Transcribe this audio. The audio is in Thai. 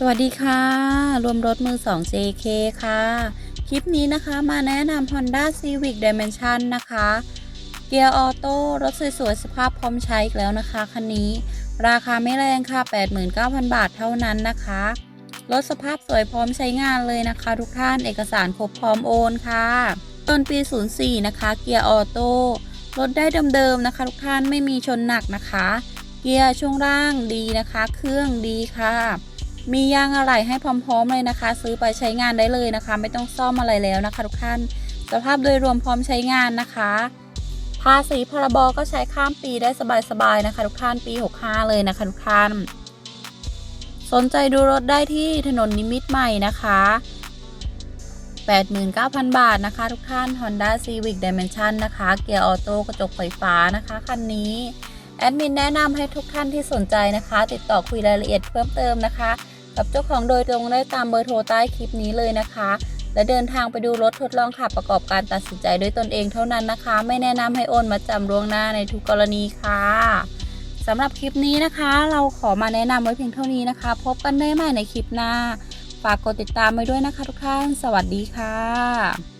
สวัสดีค่ะ รวมรถมือ 2 JK ค่ะ คลิปนี้นะคะมาแนะนำ Honda Civic Dimension นะคะ เกียร์ออโต้รถสวยๆ สภาพพร้อมใช้อีกแล้วนะคะ คันนี้ ราคาไม่แรงค่ะ 89,000 บาทเท่านั้นนะคะ รถสภาพสวยพร้อมใช้งานเลยนะคะ ทุกท่านเอกสารครบพร้อมโอนค่ะต้นปี 04 นะคะ เกียร์ออโต้รถได้เดิมๆนะคะ ทุกท่านไม่มีชนหนักนะคะ เกียร์ช่วงล่างดีนะคะ เครื่องดีค่ะ มียางอะไหล่ให้พร้อมๆเลยนะคะ ซื้อไปใช้งานได้เลยนะคะ ไม่ต้องซ่อมอะไรแล้วนะคะ ทุกท่าน สภาพโดยรวมพร้อมใช้งานนะคะภาษีพรบก็ใช้ข้ามปีได้สบายๆนะคะ ทุกท่านปี 65 เลยนะคะ ทุกท่าน สนใจดูรถได้ที่ถนนนิมิตรใหม่นะคะ89,000 บาทนะคะ ทุกท่าน Honda Civic Dimension นะคะ เกียร์ออโต้กระจกไฟฟ้านะคะ คันนี้ แอดมินแนะนำให้ทุกท่านที่สนใจนะคะ ติดต่อคุยรายละเอียดเพิ่มเติมนะคะ กับเจ้าของโดยตรงได้ตามเบอร์โทรใต้คลิปนี้เลยนะคะ และเดินทางไปดูรถทดลองขับประกอบการตัดสินใจด้วยตนเองเท่านั้นนะคะ ไม่แนะนำให้โอนมาจำล่วงหน้าในทุกกรณีค่ะสำหรับคลิปนี้นะคะ เราขอมาแนะนำไว้เพียงเท่านี้นะคะ พบกันได้ใหม่ในคลิปหน้า ฝากกดติดตามไว้ด้วยนะคะทุกท่าน สวัสดีค่ะ